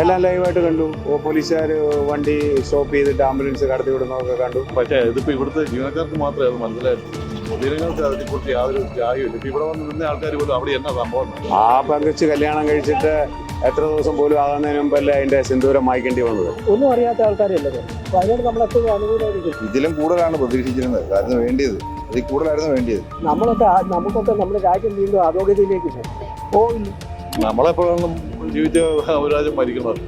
എല്ലാം ലൈവായിട്ട് കണ്ടു. ഓ, പോലീസുകാർ വണ്ടി സ്റ്റോപ്പ് ചെയ്തിട്ട് ആംബുലൻസ് കടത്തി വിടുന്നതൊക്കെ കണ്ടു. പക്ഷേ ഇതിപ്പോ ഇവിടുത്തെ ജീവനക്കാർക്ക് മാത്രമേ അത് മനസ്സിലായിട്ടുള്ളൂ. പൊതുജനങ്ങൾക്ക് അതിനെക്കുറിച്ച് യാതൊരു ജാഗ്രതയില്ല ഇപ്പൊ ഇവിടെ വന്ന് നിന്ന ആൾക്കാർ പോലും അവിടെ എന്നാ സംഭവം? ആ പങ്കച്ച് കല്യാണം കഴിച്ചിട്ട് എത്ര ദിവസം പോലും ആകുന്നതിന് മുമ്പല്ലേ അതിന്റെ സിന്ദൂരം വായിക്കേണ്ടി വന്നത്? ഒന്നും അറിയാത്ത ആൾക്കാരല്ലേ നമ്മൾ അനുകൂലമായിരിക്കും. ഇതിലും കൂടുതലാണ് പ്രതീക്ഷിച്ചിരുന്നത്. അതായിരുന്നു വേണ്ടിയത്. ഇതിൽ കൂടുതലായിരുന്നു വേണ്ടിയത്. നമ്മളൊക്കെ നമുക്കൊക്കെ നമ്മുടെ രാജ്യം വീണ്ടും ആരോഗ്യത്തിലേക്ക് പോകും. നമ്മളെപ്പോഴൊന്നും ജീവിച്ച ഒരു രാജ്യം മരിക്കുന്നത്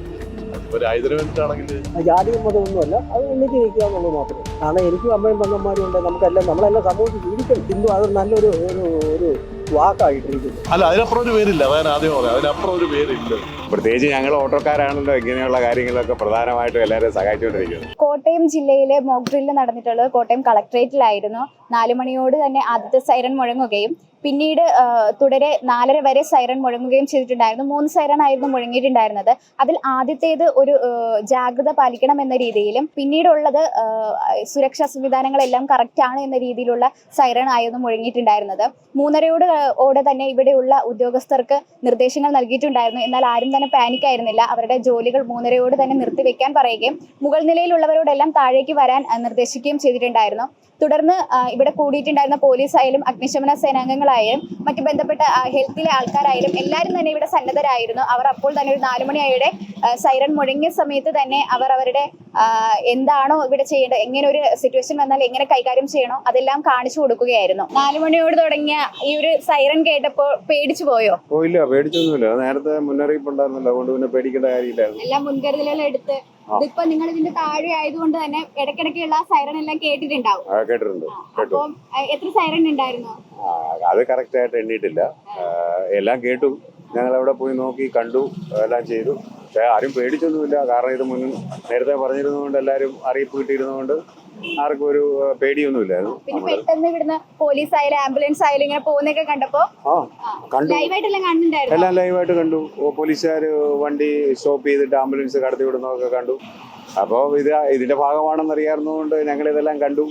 ജാതിയും മതമൊന്നുമല്ല അത് ഒന്നിച്ച് നിൽക്കുക എന്നുള്ളത് മാത്രം കാരണം എനിക്കും അമ്മയും പെങ്ങന്മാരും ഉണ്ട് നമുക്കെല്ലാം നമ്മളെല്ലാം സമൂഹത്തിൽ ജീവിക്കണം. ഹിന്ദു അത് നല്ലൊരു ഒരു ഒരു വാക്കായിട്ടിരിക്കുന്നു. അല്ല അതിനപ്പുറം ഒരു പേരില്ല. അതാണ് ആദ്യം പറയാം അതിനപ്പുറം ഒരു പേരില്ല. പ്രത്യേകിച്ച് ഞങ്ങൾ ഓട്ടോക്കാരാണല്ലോ. ഇങ്ങനെയുള്ള കാര്യങ്ങളൊക്കെ പ്രധാനമായിട്ടും എല്ലാവരും സഹായിച്ചുകൊണ്ടിരിക്കുന്നത്. കോട്ടയം ജില്ലയിലെ മോക്ക് നടന്നിട്ടുള്ളത് കോട്ടയം കളക്ട്രേറ്റിലായിരുന്നു. നാലു മണിയോട് തന്നെ ആദ്യത്തെ സൈറൺ മുഴങ്ങുകയും പിന്നീട് തുടരെ നാലര വരെ സൈറൺ മുഴങ്ങുകയും ചെയ്തിട്ടുണ്ടായിരുന്നു. മൂന്ന് സൈറൺ ആയിരുന്നു മുഴങ്ങിയിട്ടുണ്ടായിരുന്നത്. അതിൽ ആദ്യത്തേത് ഒരു ജാഗ്രത പാലിക്കണം എന്ന രീതിയിലും പിന്നീടുള്ളത് സുരക്ഷാ സംവിധാനങ്ങളെല്ലാം കറക്റ്റ് ആണ് എന്ന രീതിയിലുള്ള സൈറൺ ആയിരുന്നു മുഴങ്ങിയിട്ടുണ്ടായിരുന്നത്. മൂന്നരയോട് ഓടെ തന്നെ ഇവിടെയുള്ള ഉദ്യോഗസ്ഥർക്ക് നിർദ്ദേശങ്ങൾ നൽകിയിട്ടുണ്ടായിരുന്നു. എന്നാൽ ആരും തന്നെ പാനിക് ആയിരുന്നില്ല. അവരുടെ ജോലികൾ മൂന്നരയോട് തന്നെ നിർത്തിവെക്കാൻ പറയുകയും മുകൾ നിലയിലുള്ളവരോടെല്ലാം താഴേക്ക് വരാൻ നിർദ്ദേശിക്കുകയും ചെയ്തിട്ടുണ്ടായിരുന്നു. തുടർന്ന് ഇവിടെ കൂടിയിട്ടുണ്ടായിരുന്ന പോലീസ് ആയാലും അഗ്നിശമന സേനാംഗങ്ങളായാലും മറ്റ് ബന്ധപ്പെട്ട ഹെൽത്തിലെ ആൾക്കാരായാലും എല്ലാവരും തന്നെ ഇവിടെ സന്നദ്ധരായിരുന്നു. അവർ അപ്പോൾ തന്നെ ഒരു നാലുമണിയായുടെ സൈറൺ മുഴങ്ങിയ സമയത്ത് തന്നെ അവർ അവരുടെ എന്താണോ ഇവിടെ ചെയ്യേണ്ടത്? എങ്ങനെ ഒരു സിറ്റുവേഷൻ വന്നാൽ എങ്ങനെ കൈകാര്യം ചെയ്യണോ? അതെല്ലാം കാണിച്ചു കൊടുക്കുകയായിരുന്നു. നാലുമണിയോട് തുടങ്ങിയ ഈ ഒരു സൈറൺ കേട്ടപ്പോൾ പേടിച്ചു പോയോ? പോയില്ല പേടിച്ചൊന്നുമില്ല. നേരത്തെ മുന്നറിയിപ്പ് ഉണ്ടായിരുന്നല്ലോ അതുകൊണ്ട് പിന്നെ പേടിക്കേണ്ട കാര്യമില്ലായിരുന്നു. എല്ലാ മുൻകരുതലുകളും എടുത്ത്. ഇതിപ്പോ നിങ്ങൾ ഇതിന്റെ താഴെ ആയതുകൊണ്ട് തന്നെ ഇടയ്ക്കിടയ്ക്കുള്ള സൈറൺ എല്ലാം കേട്ടിട്ടുണ്ടാവും. കേട്ടിട്ടുണ്ട്. അപ്പം എത്ര സൈറൺ ഉണ്ടായിരുന്നു? അത് കറക്റ്റ് ആയിട്ട് എണ്ണിയിട്ടില്ല. എല്ലാം കേട്ടു. ഞങ്ങൾ അവിടെ പോയി നോക്കി കണ്ടു എല്ലാം ചെയ്തു. പക്ഷേ ആരും പേടിച്ചൊന്നുമില്ല. കാരണം ഇത് മുൻ നേരത്തെ പറഞ്ഞിരുന്നതുകൊണ്ട് എല്ലാവരും അറിയിപ്പ് കിട്ടിയിരുന്നതുകൊണ്ട് ആർക്കും ഒരു പേടിയൊന്നുമില്ലായിരുന്നു പിന്നെ പെട്ടെന്ന് ഇവിടുന്ന് പോലീസ് ആയാലും ആംബുലൻസ് ആയാലും ഇങ്ങനെ പോകുന്നൊക്കെ കണ്ടപ്പോ ആ കണ്ടു. ലൈവായിട്ടെല്ലാം കണ്ടിട്ടുണ്ടായിരുന്നു? എല്ലാം ലൈവായിട്ട് കണ്ടു. പോലീസുകാർ വണ്ടി സ്റ്റോപ്പ് ചെയ്തിട്ട് ആംബുലൻസ് കടത്തി വിടുന്നതൊക്കെ കണ്ടു. അപ്പോൾ ഇത് ഇതിന്റെ ഭാഗമാണെന്ന് അറിയാവുന്നതുകൊണ്ട് ഞങ്ങൾ ഇതെല്ലാം കണ്ടു.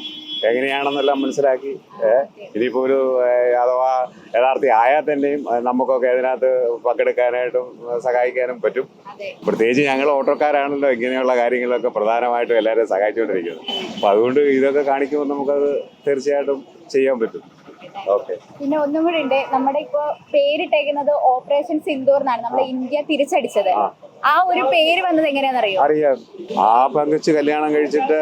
എങ്ങനെയാണെന്നെല്ലാം മനസ്സിലാക്കി. ഇതിപ്പോ ഇനിയിപ്പോൾ ഒരു അഥവാ യഥാർത്ഥി ആയാൽ തന്നെയും നമുക്കൊക്കെ അതിനകത്ത് പങ്കെടുക്കാനായിട്ടും സഹായിക്കാനും പറ്റും. പ്രത്യേകിച്ച് ഞങ്ങൾ ഓട്ടോക്കാരാണല്ലോ ഇങ്ങനെയുള്ള കാര്യങ്ങളൊക്കെ പ്രധാനമായിട്ടും എല്ലാവരും സഹായിച്ചുകൊണ്ടിരിക്കുന്നത്. അപ്പോൾ അതുകൊണ്ട് ഇതൊക്കെ കാണിക്കുമ്പോൾ നമുക്കത് തീർച്ചയായിട്ടും ചെയ്യാൻ പറ്റും. ഓക്കെ. പിന്നെ ഒന്നും കൂടി ഉണ്ട്. നമ്മുടെ ഇപ്പോ പേരിട്ടേക്കുന്നത് ഓപ്പറേഷൻ സിന്ദൂർ എന്നാണ്. നമ്മുടെ ഇന്ത്യ തിരിച്ചടിച്ചത്. ആ. ആ ഒരു പേര് വന്നത് എങ്ങനെയാണെന്നറിയോ? അറിയാം. ആ പങ്കച്ച് കല്യാണം കഴിച്ചിട്ട്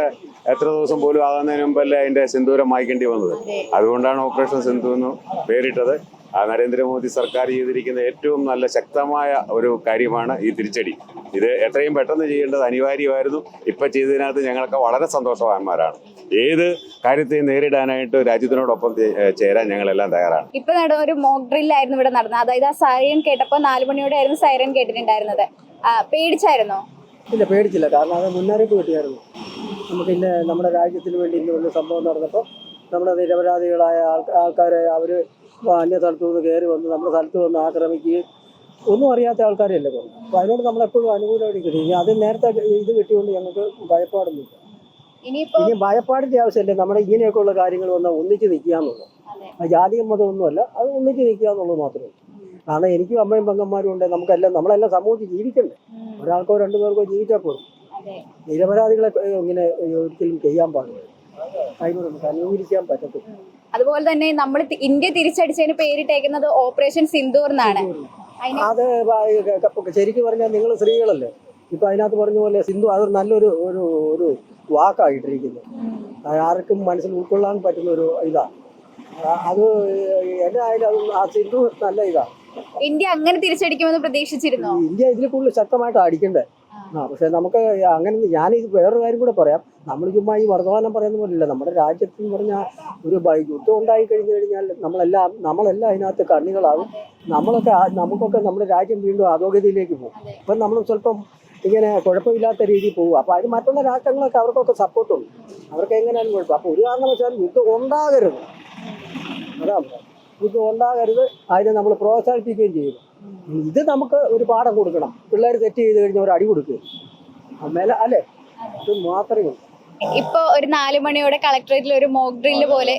എത്ര ദിവസം പോലും ആകുന്നതിന് മുമ്പല്ലേ അതിന്റെ സിന്ദൂരം മായ്ക്കേണ്ടി വന്നത്? അതുകൊണ്ടാണ് ഓപ്പറേഷൻ സിന്ധു എന്ന് പേരിട്ടത്. ആ നരേന്ദ്രമോദി സർക്കാർ ചെയ്തിരിക്കുന്ന ഏറ്റവും നല്ല ശക്തമായ ഒരു കാര്യമാണ് ഈ തിരിച്ചടി. ഇത് എത്രയും പെട്ടെന്ന് ചെയ്യേണ്ടത് അനിവാര്യമായിരുന്നു. ഇപ്പം ചെയ്തതിനകത്ത് ഞങ്ങളൊക്കെ വളരെ സന്തോഷവാന്മാരാണ്. ഏത് കാര്യത്തെയും നേരിടാനായിട്ട് രാജ്യത്തിനോടൊപ്പം ചേരാൻ ഞങ്ങളെല്ലാം തയ്യാറാണ്. ഇപ്പൊ നടന്ന ഒരു മോക്ക് ഡ്രില്ലായിരുന്നു ഇവിടെ നടന്നത്. അതായത് ആ സൈറൻ കേട്ടപ്പോൾ നാല് മണിയോടെ ആയിരുന്നു സൈറൻ കേട്ടിട്ടുണ്ടായിരുന്നത്. പേടിച്ചായിരുന്നോ? ഇല്ല പേടിച്ചില്ല. കാരണം അത് മുന്നറിയിപ്പ് കിട്ടിയായിരുന്നു. നമുക്ക് ഇന്ന് നമ്മുടെ രാജ്യത്തിന് വേണ്ടി ഇന്ന് ഒരു സംഭവം നടന്നപ്പോൾ നമ്മുടെ നിരപരാധികളായ ആൾക്കാ ആൾക്കാരെ അവർ അന്യ സ്ഥലത്തു നിന്ന് കയറി വന്ന് നമ്മുടെ സ്ഥലത്ത് വന്ന് ആക്രമിക്കുകയും ഒന്നും അറിയാത്ത ആൾക്കാരല്ലേ പോകും അപ്പോൾ അതിനോട് നമ്മളെപ്പോഴും അനുകൂലമായിരിക്കും ഇനി അത് നേരത്തെ ഇത് കിട്ടിയോണ്ട് ഞങ്ങൾക്ക് ഭയപ്പാടൊന്നുമില്ല. ഇല്ല ഇനി ഭയപ്പാടിന്റെ ആവശ്യമില്ല. നമ്മുടെ ഇങ്ങനെയൊക്കെയുള്ള കാര്യങ്ങൾ വന്നാൽ ഒന്നിച്ച് നിൽക്കുക എന്നുള്ളത്. ജാതിയും മതമൊന്നുമല്ല അത് ഒന്നിച്ച് നിൽക്കുക എന്നുള്ളത് മാത്രമേ ഉള്ളൂ. കാരണം എനിക്കും അമ്മയും പെങ്ങന്മാരും ഉണ്ട്. നമുക്കെല്ലാം നമ്മളെല്ലാം സമൂഹത്തിൽ ജീവിക്കണ്ടേ? ഒരാൾക്കോ രണ്ടു പേർക്കോ ജീവിച്ചാൽ പോലും നിരപരാധികളെ ഇങ്ങനെ ഒരിക്കലും ചെയ്യാൻ പാടില്ല. അതിനോട് അനുകൂലിക്കാൻ പറ്റത്തില്ല. അതുപോലെ തന്നെ നമ്മൾ ഇന്ത്യ തിരിച്ചടിച്ചതിന് പേരിട്ടേക്കുന്നത് ഓപ്പറേഷൻ സിന്ദൂർ എന്നാണ്. അത് ശരിക്കും പറഞ്ഞാൽ നിങ്ങൾ സ്ത്രീകളല്ലേ? ഇപ്പൊ അതിനകത്ത് പറഞ്ഞ പോലെ സിന്ധു അത് നല്ലൊരു ഒരു ഒരു വാക്കായിട്ടിരിക്കുന്നത് ആർക്കും മനസ്സിൽ ഉൾക്കൊള്ളാൻ പറ്റുന്ന ഒരു ഇതാ അത് എന്നായാലും അത് ആ സിന്ധു നല്ല ഇതാ. ഇന്ത്യ അങ്ങനെ തിരിച്ചടിക്കുമെന്ന് പ്രതീക്ഷിച്ചിരുന്നു? ഇന്ത്യ ഇതിൽ കൂടുതൽ ശക്തമായിട്ട് അടിക്കണ്ടേ? ആ പക്ഷെ നമുക്ക് അങ്ങനെ ഞാൻ ഇത് വേറൊരു കാര്യം കൂടെ പറയാം. നമ്മൾ ചുമ്മാ ഈ വർത്തമാനം പറയുന്ന പോലെയല്ല. നമ്മുടെ രാജ്യത്ത് എന്ന് പറഞ്ഞാൽ ഒരു യുദ്ധം ഉണ്ടായി കഴിഞ്ഞു കഴിഞ്ഞാൽ നമ്മളെല്ലാം നമ്മളെല്ലാം അതിനകത്ത് കണ്ണികളാകും. നമ്മളൊക്കെ നമുക്കൊക്കെ നമ്മുടെ രാജ്യം വീണ്ടും അധോഗതിയിലേക്ക് പോകും. അപ്പം നമ്മൾ സ്വല്പം ഇങ്ങനെ കുഴപ്പമില്ലാത്ത രീതിയിൽ പോകും. അപ്പോൾ അതിന് മറ്റുള്ള രാഷ്ട്രങ്ങളൊക്കെ അവർക്കൊക്കെ സപ്പോർട്ടുണ്ട് അവർക്ക് എങ്ങനെയാണ് കുഴപ്പം? അപ്പോൾ ഒരു കാരണവശാലും യുദ്ധം ഉണ്ടാകരുത്. അതാണ്. യുദ്ധം ഉണ്ടാകരുത്. അതിനെ നമ്മൾ പ്രോത്സാഹിപ്പിക്കുകയും ചെയ്യും. ഇത് നമുക്ക് ഒരു പാഠം കൊടുക്കണം. പിള്ളേർ തെറ്റ് ചെയ്ത് കഴിഞ്ഞാൽ ഒരു അടി കൊടുക്കുക അല്ലെ അല്ലേ? ഇത് മാത്രമേ ഉള്ളൂ. ഇപ്പൊ ഒരു നാലു മണിയോടെ കളക്ടറേറ്റിൽ ഒരു മോക്ക് ഡ്രില്ല് പോലെ.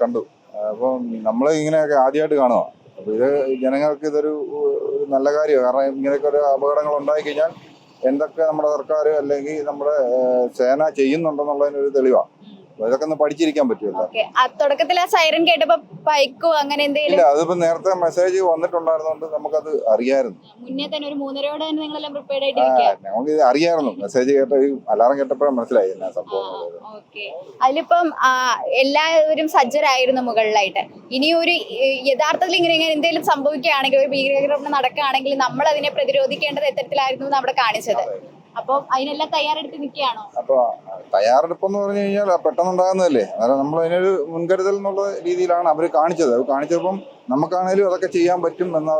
കണ്ടു അപ്പൊ നമ്മൾ ഇങ്ങനെയൊക്കെ ആദ്യമായിട്ട് കാണുക അപ്പൊ ഇത് ജനങ്ങൾക്ക് ഇതൊരു നല്ല കാര്യമാണ് കാരണം ഇങ്ങനെയൊക്കെ ഒരു അപകടങ്ങൾ ഉണ്ടായി കഴിഞ്ഞാൽ എന്തൊക്കെ നമ്മുടെ സർക്കാർ അല്ലെങ്കിൽ നമ്മുടെ സേന ചെയ്യുന്നുണ്ടെന്നുള്ളതിനൊരു തെളിവാണ് ഇതൊക്കെ ഒന്ന് പഠിച്ചിരിക്കാൻ പറ്റുമല്ലോ. തുടക്കത്തിൽ ആ സൈറൻ കേട്ടപ്പോ പൈക്കോ അങ്ങനെ എന്തെങ്കിലും? ഇല്ല അതിപ്പോ നേരത്തെ മെസ്സേജ് വന്നിട്ടുണ്ടായിരുന്നോണ്ട് നമുക്കത് അറിയായിരുന്നു. മുന്നേ തന്നെ ഒരു മൂന്നരയോടെ തന്നെ നിങ്ങളെല്ലാം പ്രിപ്പയർഡ് ആയിട്ട് നമുക്ക് ഇത് അറിയായിരുന്നു. മെസ്സേജ് കേട്ട അലാറം കേട്ടപ്പോഴാണ് മനസ്സിലായി എന്നാ സംഭവം അതിലിപ്പം എല്ലാവരും സജ്ജരായിരുന്നു മുകളിലായിട്ട്. ഇനി ഒരു യഥാർത്ഥത്തിൽ ഇങ്ങനെ ഇങ്ങനെ എന്തെങ്കിലും സംഭവിക്കുകയാണെങ്കിൽ ഒരു ഭീകരാക്രമണം നടക്കുകയാണെങ്കിൽ നമ്മൾ അതിനെ പ്രതിരോധിക്കേണ്ടത് എത്തരത്തിലായിരുന്നു നമ്മുടെ കാണിച്ചത്. അപ്പോൾ അതിനെല്ലാം തയ്യാറെടുത്ത് നിൽക്കുകയാണോ? തയ്യാറെടുപ്പെന്ന് പറഞ്ഞു കഴിഞ്ഞാൽ പെട്ടെന്നുണ്ടാകുന്നതല്ലേ? അതായത് നമ്മൾ അതിനൊരു മുൻകരുതൽ എന്നുള്ള രീതിയിലാണ് അവർ കാണിച്ചത്. അത് കാണിച്ചപ്പം നമുക്കാണേലും അതൊക്കെ ചെയ്യാൻ പറ്റും എന്ന്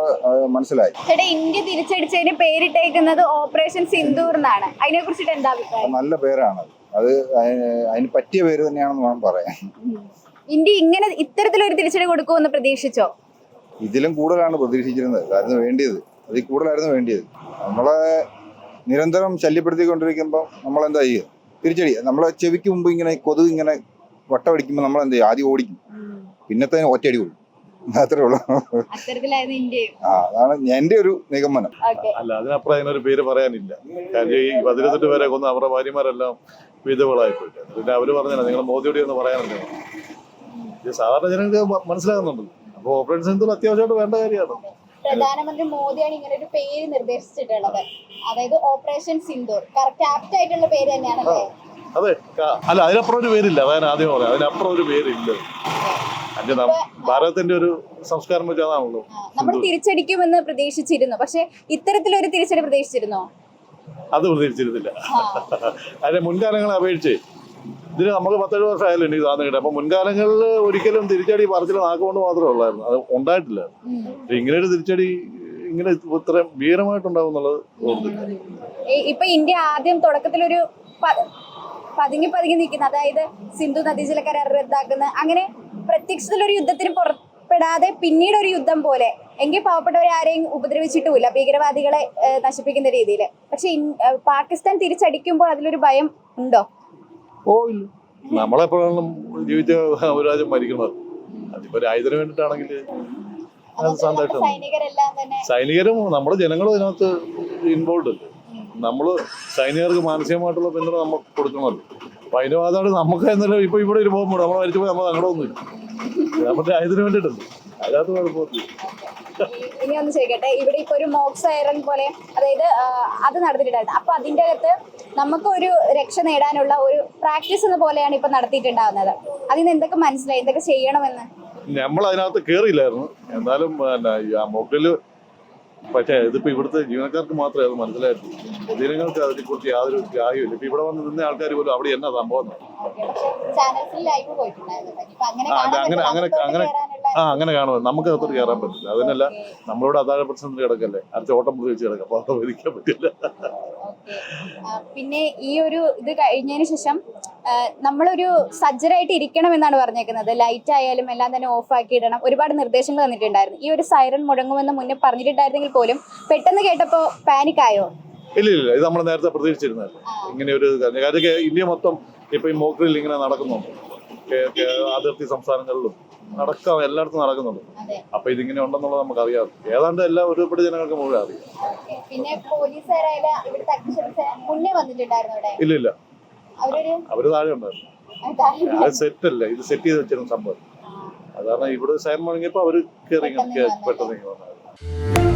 മനസ്സിലായി. ചേട്ടാ ഇന്ത്യ തിരിച്ചടിച്ചതിന് പേരിട്ടേക്കുന്നത് ഓപ്പറേഷൻ സിന്ദൂർ എന്നാണ്. അതിനെ കുറിച്ചിട്ട് എന്താ അഭിപ്രായം? നല്ല പേരാണ്. അത് അതിന് പറ്റിയ പേര് തന്നെയാണെന്ന് വേണം പറയാൻ. ഇന്ത്യ ഇങ്ങനെ ഇത്തരത്തിലൊരു തിരിച്ചടി കൊടുക്കുമെന്ന് പ്രതീക്ഷിച്ചോ? ഇതിലും കൂടുതലാണ് പ്രതീക്ഷിച്ചിരുന്നത്. അതായിരുന്നു വേണ്ടിയത്. അതിൽ കൂടുതലായിരുന്നു വേണ്ടിയത്. നമ്മളെ നിരന്തരം ശല്യപ്പെടുത്തിക്കൊണ്ടിരിക്കുമ്പോൾ നമ്മൾ എന്താ ചെയ്യുക തിരിച്ചടി. നമ്മളെ ചെവിക്ക് മുമ്പ് ഇങ്ങനെ കൊതുക് ഇങ്ങനെ വട്ടമടിക്കുമ്പോൾ നമ്മൾ എന്ത് ചെയ്യും? ആദ്യം ഓടിക്കും. പിന്നത്തെ ഒറ്റയടി കൊടുക്കും അത്രേ ഉള്ളൂ. അത്തരത്തിലായിരുന്നു ഇന്ത്യയും. ആ അതാണ് എന്റെ ഒരു നിഗമനം. അല്ല അതിനപ്പുറം അതിനൊരു പേര് പറയാനില്ല. കാര്യം ഈ പതിനെട്ട് പേരെ കൊന്ന് അവരുടെ ഭാര്യമാരെല്ലാം വിധവകളായിപ്പോയി പിന്നെ അവർ പറഞ്ഞാൽ നിങ്ങൾ മോദിയോട് ഒന്ന് പറയാനല്ലോ ഇത് സാധാരണ ജനങ്ങൾക്ക് മനസ്സിലാകുന്നുണ്ട് അപ്പോൾ ഓപ്പറേഷൻ സെന്റർ അത്യാവശ്യമായിട്ട് വേണ്ട കാര്യമാണ്. പ്രധാനമന്ത്രി മോദിയാണ് ഇങ്ങനെ ഒരു പേര് നിർദ്ദേശിച്ചിട്ടുള്ളത്. അതായത് ഓപ്പറേഷൻ സിന്ദൂർ. കറക്റ്റ് ആപ്റ്റ് ആയിട്ടുള്ള പേര് തന്നെയാണല്ലേ? അതെ. അല്ല അതിനപ്പുറം ഒരു പേരില്ല. അതാണ് ആദ്യം പറയാം അതിനപ്പുറം ഒരു പേരില്ല. ഭാരതത്തിന്റെ ഒരു സംസ്കാരം വെച്ച് അതാണല്ലോ നമ്മൾ തിരിച്ചടിക്കുമെന്ന് പ്രതീക്ഷിച്ചിരുന്നു. പക്ഷെ ഇത്തരത്തിലൊരു തിരിച്ചടി പ്രതീക്ഷിച്ചിരുന്നോ? അത് പ്രതീക്ഷിച്ചിരുന്നില്ല. അതിന്റെ മുൻകാലങ്ങളെ അപേക്ഷിച്ച് ഇതിന് നമുക്ക് പത്തേഴ് വർഷമായാലും എനിക്ക് സാധനം കിട്ടും. അപ്പൊ മുൻകാലങ്ങളിൽ ഒരിക്കലും തിരിച്ചടി പറച്ചിൽ നാക്കുകൊണ്ട് മാത്രമേ ഉള്ളായിരുന്നു. അത് ഉണ്ടായിട്ടില്ല. ഇങ്ങനെ ഒരു തിരിച്ചടി ഇങ്ങനെ ഇത്രയും ഭീകരമായിട്ടുണ്ടാവും എന്നുള്ളത് ഓർത്തില്ല. ഈ- ഇപ്പൊ ഇന്ത്യ ആദ്യം തുടക്കത്തിൽ ഒരു പതുങ്ങി പതുങ്ങി നിൽക്കുന്ന അതായത് സിന്ധു നദീജല കരാർ റദ്ദാക്കുന്ന അങ്ങനെ പ്രത്യക്ഷത്തിൽ ഒരു യുദ്ധത്തിന് പുറപ്പെടാതെ പിന്നീട് ഒരു യുദ്ധം പോലെ എങ്കിൽ പാവപ്പെട്ടവരെ ആരെയും ഉപദ്രവിച്ചിട്ടുമില്ല ഭീകരവാദികളെ നശിപ്പിക്കുന്ന രീതിയിൽ പക്ഷെ പാകിസ്ഥാൻ തിരിച്ചടിക്കുമ്പോൾ അതിലൊരു ഭയം ഉണ്ടോ? ഓ ഇല്ല നമ്മളെപ്പോഴാണ് ജീവിച്ച ഒരു രാജ്യം മരിക്കുന്നത്. അതിപ്പോ രാജ്യത്തിന് വേണ്ടിട്ടാണെങ്കിൽ സന്തോഷം. തന്നെ സൈനികരും നമ്മുടെ ജനങ്ങളും ഇതിനകത്ത് ഇൻവോൾവ് അല്ലേ? നമ്മൾ സൈനികർക്ക് മാനസികമായിട്ടുള്ള പിന്തുണ നമ്മൾ കൊടുക്കണമല്ലോ. അപ്പൊ അതിന് വാദമാണ് നമുക്ക് എന്തെങ്കിലും ഇപ്പൊ ഇവിടെ ഒരു പോകുമ്പോൾ നമ്മൾ മരിച്ചു പോയി നമ്മൾ സങ്കടമൊന്നുമില്ല നമ്മുടെ രാജ്യത്തിന് വേണ്ടിയിട്ടല്ലേ? അതിനകത്ത് കുഴപ്പമൊന്നുമില്ല. ഇനി ഒന്ന് ചോദിക്കട്ടെ. ഇവിടെ ഇപ്പൊ ഒരു മോക്സ് ഐറൺ പോലെ അതായത് അത് നടത്തിയിട്ടുണ്ട് അപ്പൊ അതിന്റെ അകത്ത് നമുക്കൊരു രക്ഷ നേടാനുള്ള ഒരു പ്രാക്ടീസ് എന്ന പോലെയാണ് ഇപ്പൊ നടത്തിയിട്ടുണ്ടാവുന്നത്. അതിന് എന്തൊക്കെ മനസ്സിലായി? എന്തൊക്കെ ചെയ്യണമെന്ന്? നമ്മൾ അതിനകത്ത് കേറിയില്ലായിരുന്നു. എന്നാലും മോക്കിൽ പക്ഷേ ഇതിപ്പോൾ ഇവിടുത്തെ ജീവനക്കാർക്ക് മാത്രമേ അത് മനസ്സിലായിട്ടുള്ളൂ. പൊതുജനങ്ങൾക്ക് അതിനെക്കുറിച്ച് യാതൊരു ഗ്രാഹ്യമില്ല ഇപ്പൊ ഇവിടെ വന്ന് നിന്ന ആൾക്കാർ പോലും അവിടെ എന്നാ സംഭവം? അങ്ങനെ അങ്ങനെ- അങ്ങനെ- ആ അങ്ങനെ കാണുമോ? നമുക്ക് അകത്തോട്ട് കയറാൻ പറ്റില്ല. അതിനല്ല നമ്മളോട് അതാഴ പ്രശ്നത്തിൽ കിടക്കല്ലേ? അടുത്ത ഓട്ടം പ്രതീക്ഷിച്ച് കിടക്കാം. അപ്പൊ അത് പറ്റില്ല. പിന്നെ ഈ ഒരു ഇത് കഴിഞ്ഞതിന് ശേഷം നമ്മളൊരു സജ്ജരായിട്ട് ഇരിക്കണം എന്നാണ് പറഞ്ഞേക്കുന്നത്. ലൈറ്റ് ആയാലും എല്ലാം തന്നെ ഓഫ് ആക്കി ഇടണം. ഒരുപാട് നിർദ്ദേശങ്ങൾ തന്നിട്ടുണ്ടായിരുന്നു. ഈ ഒരു സൈറൺ മുടങ്ങുമെന്ന് മുന്നേ പറഞ്ഞിട്ടുണ്ടായിരുന്നെങ്കിൽ പോലും പെട്ടെന്ന് കേട്ടപ്പോ പാനിക് ആയോ? ഇല്ല ഇല്ല ഇത് നമ്മൾ നേരത്തെ പ്രതീക്ഷിച്ചിരുന്നല്ലേ ഇങ്ങനെ ഒരു കാര്യം ഇന്ത്യ മൊത്തം ഇപ്പൊ ഈ മോക്രിൽ ഇങ്ങനെ നടക്കുന്നുണ്ട് അതിർത്തി സംസ്ഥാനങ്ങളിലും നടക്കാം എല്ലായിടത്തും നടക്കുന്നുണ്ട്. അപ്പൊ ഇതിങ്ങനെ ഉണ്ടെന്നുള്ളത് നമുക്ക് അറിയാം ഏതാണ്ട് എല്ലാ ഒരുപാട് ജനങ്ങൾക്ക് മുഴുവൻ അറിയാം. പിന്നെ പോലീസുകാരായാലും ഇല്ല ഇല്ല. അവർ താഴെ ഉണ്ടായിരുന്നു. അത് സെറ്റ് അല്ല ഇത് സെറ്റ് ചെയ്ത് വെച്ചിരുന്ന സംഭവം. അതാണ് ഇവിടെ സൈൻ മുഴങ്ങിയപ്പോ അവർ കയറി പെട്ടെന്ന് വന്നായിരുന്നു. വന്നത്